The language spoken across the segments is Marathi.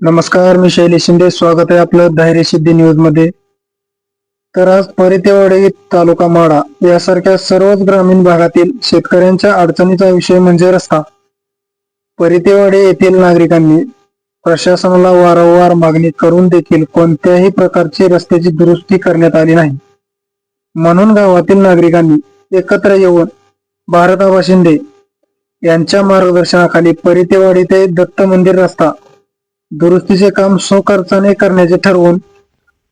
नमस्कार मी शैली शिंदे. स्वागत आहे आपलं धैर्य सिद्धी न्यूजमध्ये. तर आज परितेवाडी तालुका माडा यासारख्या सर्वच ग्रामीण भागातील शेतकऱ्यांच्या अडचणीचा विषय म्हणजे रस्ता. परितेवाडी येथील नागरिकांनी प्रशासनाला वारंवार मागणी करून देखील कोणत्याही प्रकारची रस्त्याची दुरुस्ती करण्यात आली नाही. म्हणून गावातील नागरिकांनी एकत्र येऊन भारताबा शिंदे यांच्या मार्गदर्शनाखाली परितेवाडी ते दत्त मंदिर रस्ता दुरुस्तीचे काम स्वखर्चाने करण्याचे ठरवून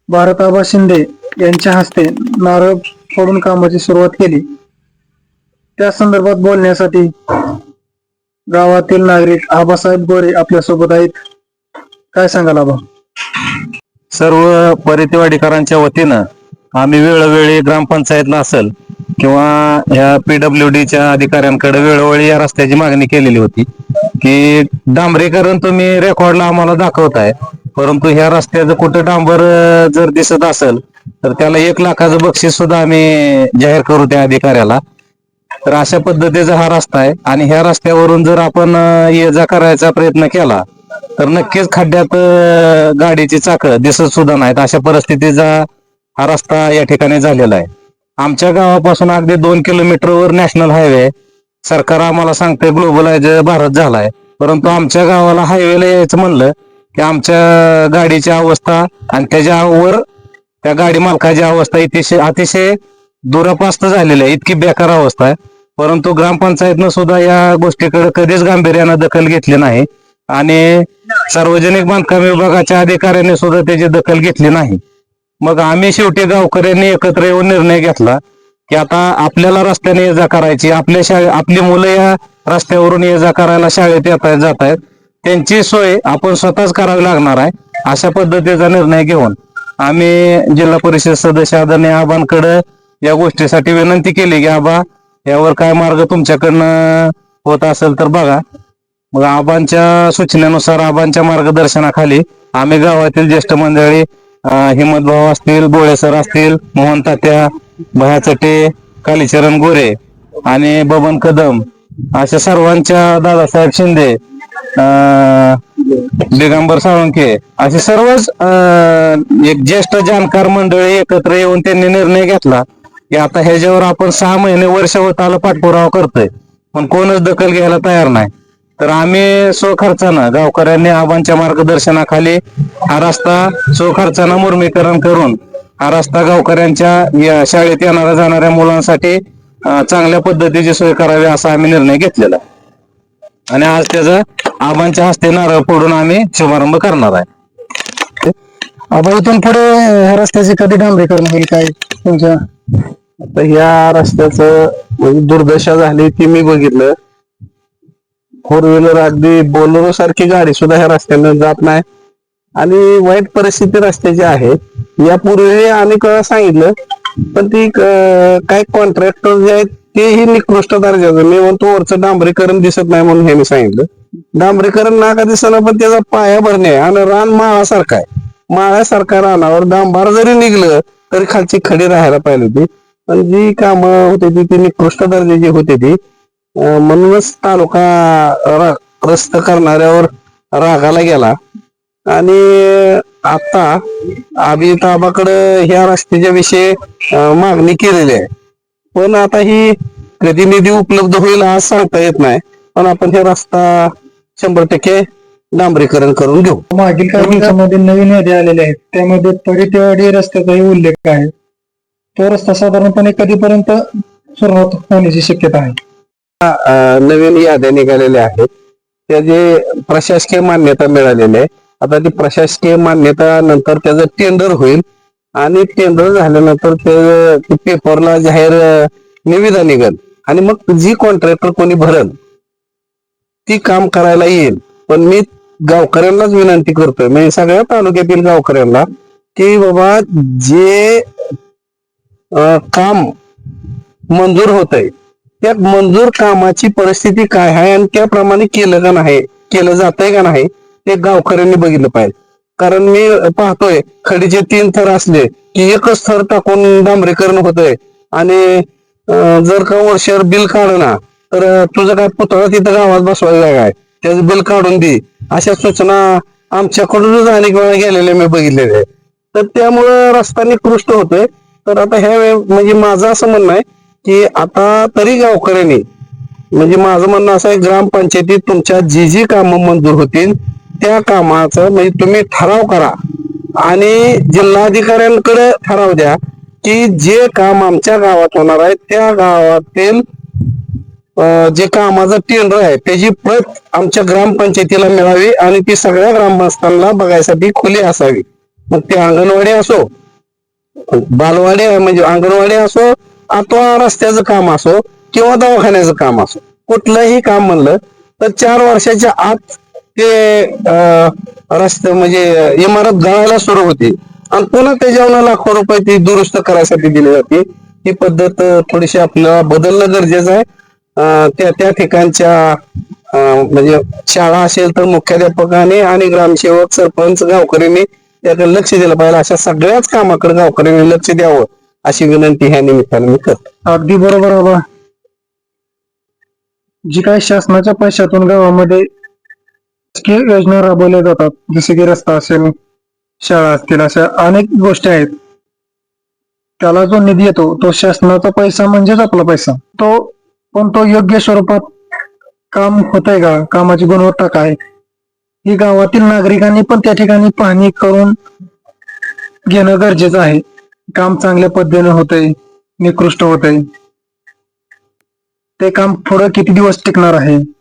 भारताबा शिंदे यांच्या हस्ते नारळ फोडून कामाची सुरुवात केली. त्या संदर्भात बोलण्यासाठी गावातील नागरिक आबासाहेब गोरे आपल्यासोबत आहेत. काय सांगाल आबा? सर्व परितेवाडीकरांच्या वतीनं आम्ही वेळोवेळी ग्रामपंचायतला असेल किंवा ह्या पीडब्ल्यू डीच्या अधिकाऱ्यांकडे वेळोवेळी या रस्त्याची मागणी केलेली होती. की डांबरीकरण तुम्ही रेकॉर्डला आम्हाला दाखवताय. परंतु ह्या रस्त्याचं कुठं डांबर जर दिसत असेल तर त्याला एक लाखाचं बक्षीस सुद्धा आम्ही जाहीर करू त्या अधिकाऱ्याला. तर अशा पद्धतीचा हा रस्ता आहे. आणि ह्या रस्त्यावरून जर आपण ये जा करायचा प्रयत्न केला तर नक्कीच खड्ड्यात गाडीची चाकं दिसत सुद्धा नाहीत. अशा परिस्थितीचा हा रस्ता या ठिकाणी झालेला आहे. आमच्या गावापासून अगदी दोन किलोमीटरवर नॅशनल हायवे सरकार आम्हाला सांगते ग्लोबलाइज भारत झालाय. परंतु आमच्या गावाला हायवेला यायचं म्हणलं की आमच्या गाडीची अवस्था आणि त्याच्यावर त्या गाडी मालकाची अवस्था इतिशय अतिशय दुरापास्त झालेली आहे. इतकी बेकार अवस्था आहे. परंतु ग्रामपंचायतनं सुद्धा या गोष्टीकडे कधीच गांभीर्यानं दखल घेतली नाही. आणि सार्वजनिक बांधकाम विभागाच्या अधिकाऱ्यांनी सुद्धा त्याची दखल घेतली नाही. मग आम्ही शेवटी गावकऱ्यांनी एकत्र येऊन निर्णय घेतला. की आता आपल्याला रस्त्याने ये जा करायची आपल्या शाळे आपली मुलं या रस्त्यावरून ये जा करायला शाळेत येत आहेत जात आहेत. त्यांची सोय आपण स्वतःच करावी लागणार आहे अशा पद्धतीचा निर्णय घेऊन आम्ही जिल्हा परिषद सदस्य आदरणीय आबांकडे या गोष्टीसाठी विनंती केली की आबा यावर काय मार्ग तुमच्याकडनं होत असेल तर बघा. मग आबांच्या सूचनेनुसार आबांच्या मार्गदर्शनाखाली आम्ही गावातील ज्येष्ठ मंडळी हिमत भाऊ असतील बोळे सर असतील मोहन तात्या भया चटे कालीचरण गोरे आणि बबन कदम अशा सर्वांच्या दादासाहेब शिंदे दिगंबर साळुंके असे सर्वच एक ज्येष्ठ जाणकार मंडळी एकत्र येऊन त्यांनी निर्णय घेतला की आता ह्याच्यावर आपण सहा महिने वर्ष होत आलं पाठपुरावा करतोय. पण कोणच दखल घ्यायला तयार नाही. तर आम्ही स्वखर्चानं गावकऱ्यांनी आबांच्या मार्गदर्शनाखाली हा रस्ता स्वखर्चानं मुर्मीकरण करून हा रस्ता गावकऱ्यांच्या या शाळेत येणाऱ्या जाणाऱ्या मुलांसाठी चांगल्या पद्धतीची सोय करावी असा आम्ही निर्णय घेतलेला. आहे. आणि आज त्याचा आबांच्या हस्ते नारळ फोडून आम्ही शुभारंभ करणार आहे. आबा इथून पुढे ह्या रस्त्याचे कधी डांबरीकरण होईल काय तुमच्या? आता ह्या रस्त्याचं म्हणजे दुर्दशा झाली ती मी बघितलं. फोर व्हीलर अगदी बोलेरो सारखी गाडी सुद्धा ह्या रस्त्यानं जात नाही. आणि वाईट परिस्थिती रस्त्याची आहे. यापूर्वी अनेक वेळा सांगितलं पण ती काय कॉन्ट्रॅक्टर जे आहेत तेही निकृष्ट दर्जाचं मी म्हणतो वरचं डांबरीकरण दिसत नाही म्हणून हे मी सांगितलं. डांबरीकरण नाका दिसना पण त्याचा पाया भरणे आणि रान माळासारखा आहे. माळ्यासारखा रानावर डांबार जरी निघलं तरी खालची खडी राहायला पाहिजे होती. पण जी कामं होती ती ती निकृष्ट दर्जाची होती ती. म्हणूनच तालुका रस्त करणाऱ्यावर रागाला गेला. आणि आता अभिताबाकडे ह्या रस्त्याच्या विषयी मागणी केलेली आहे. पण आता ही कधी निधी उपलब्ध होईल आज सांगता येत नाही. पण आपण हे रस्ता शंभर टक्के डांबरीकरण करून घेऊ. मागील काही दिवसांमध्ये नवीन यादी आलेल्या आहेत. त्यामध्ये परितेवाडी रस्त्याचाही उल्लेख आहे. तो रस्ता साधारणपणे कधीपर्यंत सुरुवात होण्याची शक्यता आहे? नवीन याद्या निघालेल्या आहेत. त्याचे प्रशासकीय मान्यता मिळालेली आहे आता ती प्रशासकीय मान्यता नंतर त्याचं टेंडर होईल. आणि टेंडर झाल्यानंतर ते पेपरला जाहीर निविदा निघल. आणि मग जी कॉन्ट्रॅक्टर कोणी भरल ती काम करायला येईल. पण मी गावकऱ्यांनाच विनंती करतोय. म्हणजे सगळ्या तालुक्यातील गावकऱ्यांना की बाबा जे आ, काम मंजूर होत आहे त्या मंजूर कामाची परिस्थिती काय आहे आणि त्याप्रमाणे केलं का नाही केलं जातंय का नाही ते गावकऱ्यांनी बघितलं पाहिजे. कारण मी पाहतोय खडीचे तीन थर असले की एकच थर टाकून डांबरीकरण होतंय. आणि जर का वर्षावर बिल काढना तर तुझं काय पुतळा तिथं गावात बसवायला काय? त्याचं बिल काढून दे. अशा सूचना आमच्याकडूनच अनेक वेळा गेलेले मी बघितलेले आहे तर त्यामुळं रस्ता निकृष्ट होतोय. तर आता ह्या वेळ म्हणजे माझं असं म्हणणं आहे की आता तरी गावकऱ्यांनी म्हणजे माझं म्हणणं असं आहे ग्रामपंचायतीत तुमच्या जी जी कामं मंजूर होतील त्या कामाचं म्हणजे तुम्ही ठराव करा. आणि जिल्हाधिकाऱ्यांकडे ठराव द्या की जे काम आमच्या गावात होणार आहे त्या गावातील जे कामाचं टेंडर आहे त्याची प्रत आमच्या ग्रामपंचायतीला मिळावी आणि ती सगळ्या ग्रामस्थांना बघायसाठी खुली असावी. मग ते अंगणवाडी असो बालवाडी म्हणजे अंगणवाडी असो अथवा रस्त्याचं काम असो किंवा दवाखान्याचं काम असो कुठलंही काम म्हणलं तर चार वर्षाच्या आत ते अं, रस्ते म्हणजे इमारत गळायला सुरू होती. आणि पुन्हा त्याच्यावर लाखो रुपये ती दुरुस्त करायसाठी दिली जाते. ही पद्धत थोडीशी आपल्याला बदलणं गरजेचं आहे. त्या त्या ठिकाणच्या म्हणजे शाळा असेल तर मुख्याध्यापकाने आणि ग्रामसेवक सरपंच गावकऱ्यांनी त्याकडे लक्ष दिलं पाहिजे. अशा सगळ्याच कामाकडे गावकऱ्यांनी लक्ष द्यावं अशी विनंती ह्या निमित्ताने मी करतो. अगदी बरोबर बाबा. जी काय शासनाच्या पैशातून गावामध्ये शासकीय योजना राबवल्या जातात. जसे की रस्ता असेल शाळा असतील अशा अनेक गोष्टी आहेत. त्याला जो निधी येतो तो शासनाचा पैसा म्हणजेच आपला पैसा. तो पण तो योग्य स्वरूपात काम होतंय का? कामाची गुणवत्ता काय? ही गावातील नागरिकांनी पण त्या ठिकाणी पाहणी करून घेणं गरजेचं आहे. काम चांगल्या पद्धतीने होतंय निकृष्ट होतंय. ते काम पुढं किती दिवस टिकणार आहे?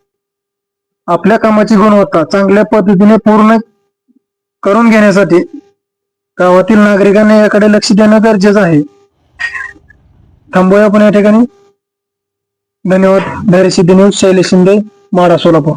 आपल्या कामाची गुणवत्ता चांगल्या पद्धतीने पूर्ण करून घेण्यासाठी गावातील नागरिकांनी याकडे लक्ष देणं गरजेचं आहे. थांबूया आपण या ठिकाणी. धन्यवाद. धैर्यसिद्धी न्यूज शैलेश शिंदे माडा सोलापूर.